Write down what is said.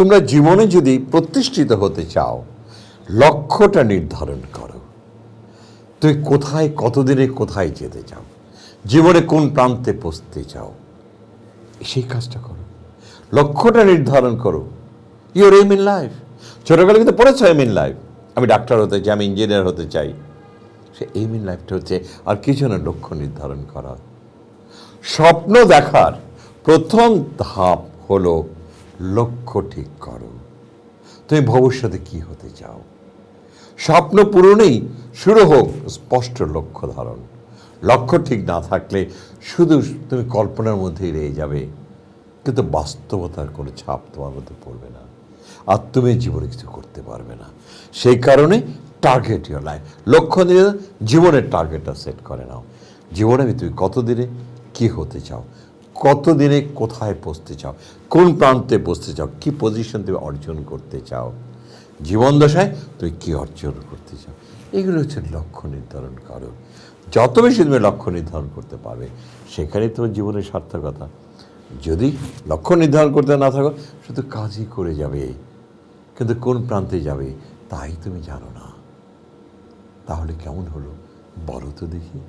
তোমরা জীবনে যদি প্রতিষ্ঠিত হতে চাও, লক্ষ্যটা নির্ধারণ করো। তুমি কোথায়, কতদিনে কোথায় যেতে চাও? জীবনে কোন প্রান্তে পৌঁছতে চাও? সেই কাজটা করো। লক্ষ্যটা নির্ধারণ করো। ইউর এম ইন লাইফ ছোটোকালে কিন্তু পড়েছো এম ইন লাইফ আমি ডাক্তার হতে চাই, আমি ইঞ্জিনিয়ার হতে চাই। সে এম ইন লাইফটা হচ্ছে আর কিছু না, লক্ষ্য নির্ধারণ করা। স্বপ্ন দেখার প্রথম ধাপ হলো লক্ষ্য ঠিক করো। তুমি ভবিষ্যতে কি হতে চাও? স্বপ্ন পূরণেই শুরু হোক স্পষ্ট লক্ষ্য ধারণ। লক্ষ্য ঠিক না থাকলে শুধু তুমি কল্পনার মধ্যেই রয়ে যাবে। কিন্তু বাস্তবতার কোনো ছাপ তোমার মধ্যে পড়বে না। আর তুমি জীবনে কিছু করতে পারবে না। সেই কারণে টার্গেট ইউর লাইফ লক্ষ্য নিয়ে জীবনের টার্গেটটা সেট করে নাও। জীবনে তুমি কতদিনে কি হতে চাও? কতদিনে কোথায় পৌঁছতে চাও? কোন প্রান্তে পৌঁছতে চাও? কি পজিশন তুমি অর্জন করতে চাও? জীবন দশায় তুমি কী অর্জন করতে চাও? এগুলো হচ্ছে লক্ষ্য নির্ধারণ করো। যত বেশি তুমি লক্ষ্য নির্ধারণ করতে পারবে সেখানেই তোমার জীবনের সার্থকতা। যদি লক্ষ্য নির্ধারণ করতে না থাকো, শুধু কাজই করে যাবে। কিন্তু কোন প্রান্তে যাবে, তাই তুমি জানো না। তাহলে কেমন হলো? বলো তো দেখি।